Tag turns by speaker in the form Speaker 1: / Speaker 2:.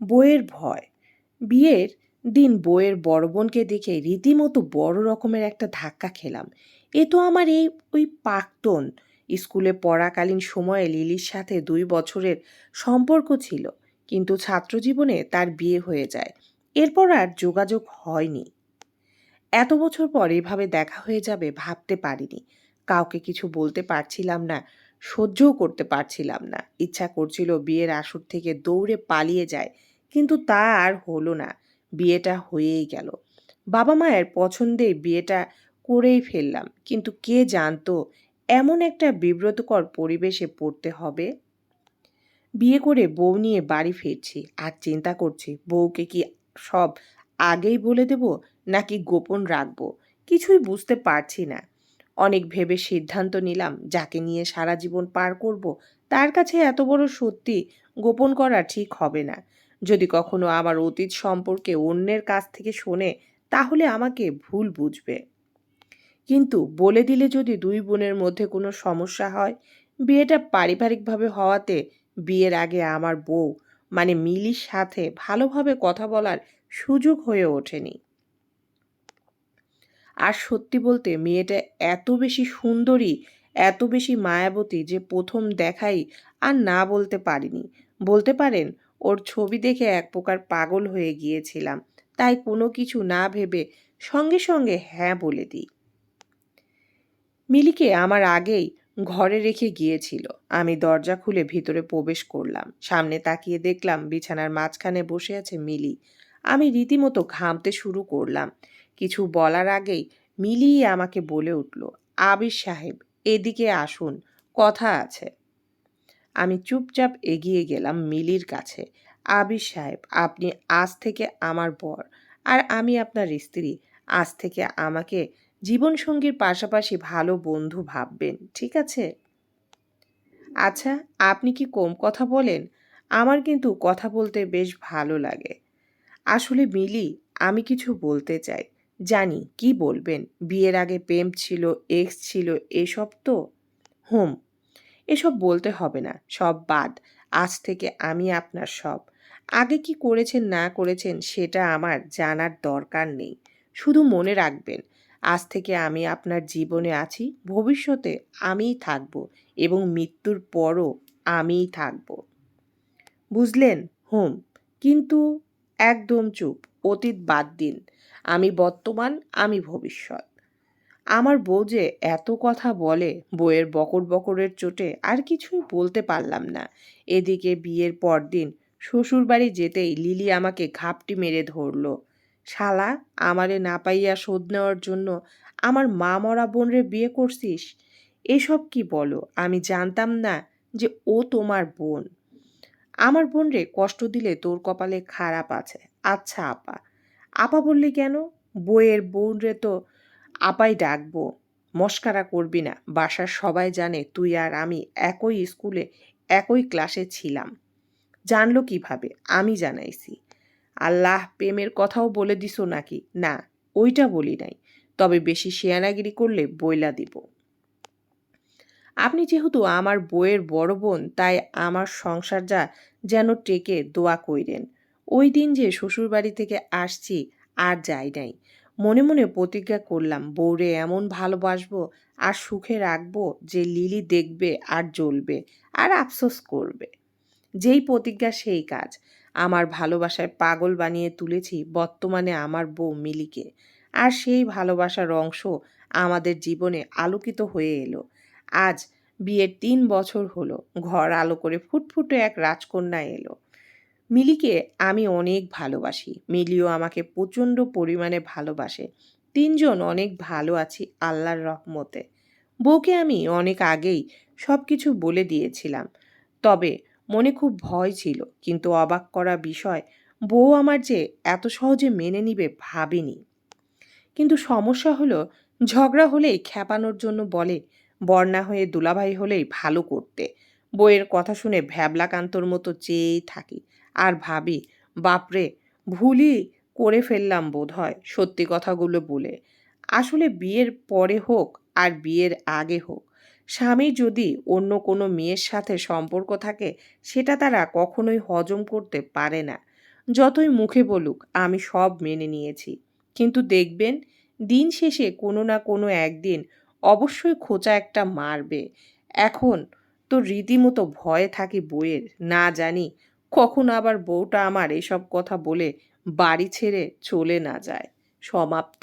Speaker 1: বইয়ের ভয়। বিয়ের দিন বইয়ের বড় বোনকে দেখে রীতিমতো বড় রকমের একটা ধাক্কা খেলাম। এ তো আমার এই, ওই প্রাক্তন স্কুলে পড়াকালীন সময়ে লিলির সাথে দুই বছরের সম্পর্ক ছিল, কিন্তু ছাত্রজীবনে তার বিয়ে হয়ে যায়। এরপর আর যোগাযোগ হয়নি। এত বছর পর এভাবে দেখা হয়ে যাবে ভাবতে পারিনি। কাউকে কিছু বলতে পারছিলাম না, সহ্যও করতে পারছিলাম না। ইচ্ছা করছিল বিয়ের আসর থেকে দৌড়ে পালিয়ে যায় কিন্তু তা আর হলো না। বিয়েটা হয়েই গেল। বাবা মায়ের পছন্দে বিয়েটা করেই ফেললাম। কিন্তু কে জানতো এমন একটা বিব্রতকর পরিবেশে পড়তে হবে? বিয়ে করে বউ নিয়ে বাড়ি ফিরছি। আর চিন্তা করছি, বউকে কি সব আগেই বলে দেব নাকি গোপন রাখব? কিছুই বুঝতে পারছি না। অনেক ভেবে সিদ্ধান্ত নিলাম, যাকে নিয়ে সারা জীবন পার করব, তার কাছে এত বড় সত্যি গোপন করা ঠিক হবে না। যদি কখনো আমার অতীত সম্পর্কে অন্যের কাছ থেকে শোনে, তাহলে আমাকে ভুল বুঝবে। কিন্তু বলে দিলে যদি দুই বোনের মধ্যে কোনো সমস্যা হয়, বিয়েটা পারিবারিকভাবে হওয়াতে বিয়ের আগে আমার বউ মানে মিলির সাথে ভালোভাবে কথা বলার সুযোগ হয়ে ওঠেনি। আর সত্যি বলতে মেয়েটা এত বেশি সুন্দরী, এত বেশি মায়াবতী যে প্রথম দেখাই আর না বলতে পারিনি। বলতে পারেন, ওর ছবি দেখে এক প্রকার পাগল হয়ে গিয়েছিলাম। তাই কোনো কিছু না ভেবে সঙ্গে সঙ্গে হ্যাঁ বলে দিই। মিলিকে আমার আগেই ঘরে রেখে গিয়েছিল। আমি দরজা খুলে ভিতরে প্রবেশ করলাম। সামনে তাকিয়ে দেখলাম বিছানার মাঝখানে বসে আছে মিলি। আমি রীতিমতো ঘামতে শুরু করলাম। কিছু বলার আগেই মিলি আমাকে বলে উঠল, আবির সাহেব, এদিকে আসুন, কথা আছে। আমি চুপচাপ এগিয়ে গেলাম মিলির কাছে, আবির সাহেব, আপনি আজ থেকে আমার বর, আর আমি আপনার স্ত্রী, আজ থেকে আমাকে জীবনসঙ্গীর পাশাপাশি ভালো বন্ধু ভাববেন, ঠিক আছে? আচ্ছা আপনি কি কম কথা বলেন? আমার কিন্তু কথা বলতে বেশ ভালো লাগে। আসলে মিলি, আমি কিছু বলতে চাই জানি, কি বলবেন? বিয়ের আগে প্রেম ছিল এক্স ছিল, এসব তো? হুম, এসব বলতে হবে না, সব বাদ। আজ থেকে আমি আপনার সব। আগে কি করেছেন, না করেছেন, সেটা আমার জানার দরকার নেই। শুধু মনে রাখবেন, আজ থেকে আমি আপনার জীবনে আছি, ভবিষ্যতে আমিই থাকব এবং মৃত্যুর পরও আমিই থাকব। বুঝলেন? হুম, কিন্তু একদম চুপ, অতীত বাদ দিন। আমি বর্তমান, আমি ভবিষ্যৎ। আমার বউ যে এত কথা বলে বইয়ের বকর বকরের চোটে আর কিছুই বলতে পারলাম না। এদিকে বিয়ের পরদিন শ্বশুরবাড়ি যেতেই লিলি আমাকে ঘাপটি মেরে ধরল। শালা, আমারে না পাইয়া শোধ নেওয়ার জন্য আমার মা মরা বোনরে বিয়ে করছিস? এসব কি বলো? আমি জানতাম না যে ও তোমার বোন। আমার বোন রে কষ্ট দিলে তোর কপালে খারাপ আছে। আচ্ছা আপা আপা বললি কেন? বইয়ের বোন রে তো আপাই ডাকবো। মস্কারা করবি না। বাসার সবাই জানে তুই আর আমি একই স্কুলে, একই ক্লাসে ছিলাম। জানলো কীভাবে? আমি জানাইছি। আল্লাহ প্রেমের কথাও বলে দিছো নাকি? না, ওইটা বলি নাই। তবে বেশি শেয়ানাগিরি করলে বইলা দিব। আপনি যেহেতু আমার বইয়ের বড় বোন, তাই আমার সংসার যা যেন টেকে দোয়া কইরেন। ওই দিন যে শ্বশুরবাড়ি থেকে আসছি আর যাই নাই। মনে মনে প্রতিজ্ঞা করলাম, বউরে এমন ভালোবাসবো আর সুখে রাখব যে লিলি দেখবে আর জ্বলবে আর আফসোস করবে। যেই প্রতিজ্ঞা সেই কাজ। আমার ভালোবাসায় পাগল বানিয়ে তুলেছি বর্তমানে আমার বউ মিলিকে। আর সেই ভালোবাসার অংশ আমাদের জীবনে আলোকিত হয়ে এলো। আজ বিয়ের তিন বছর হলো, ঘর আলো করে ফুটফুটে এক রাজকন্যা এলো। মিলিকে আমি অনেক ভালোবাসি। মিলিও আমাকে প্রচণ্ড পরিমাণে ভালোবাসে। তিনজন অনেক ভালো আছি আল্লাহর রহমতে। বউকে আমি অনেক আগেই সব কিছু বলে দিয়েছিলাম। তবে মনে খুব ভয় ছিল, কিন্তু অবাক করা বিষয়, বউ আমার যে এত সহজে মেনে নিবে ভাবিনি। কিন্তু সমস্যা হলো, ঝগড়া হলেই খ্যাপানোর জন্য বলে বর্ণা হয়ে দুলাভাই হলেই ভালো করতে। বইয়ের কথা শুনে ভ্যাবলাকান্তর মতো চেয়েই থাকি। আর ভাবি, বাপরে, ভুলই করে ফেললাম বোধ হয় সত্যি কথাগুলো বলে। আসলে বিয়ের পরে হোক আর বিয়ের আগে হোক, স্বামী যদি অন্য কোনো মেয়ের সাথে সম্পর্ক থাকে, সেটা তারা কখনোই হজম করতে পারে না। যতই মুখে বলুক, আমি সব মেনে নিয়েছি। কিন্তু দেখবেন, দিন শেষে কোনো না কোনো একদিন অবশ্যই খোঁচা একটা মারবে। এখন তো রীতিমতো ভয়ে থাকি বইয়ের। না জানি কখন আবার বউটা আমার এসব কথা বলে বাড়ি ছেড়ে চলে না যায়। সমাপ্ত।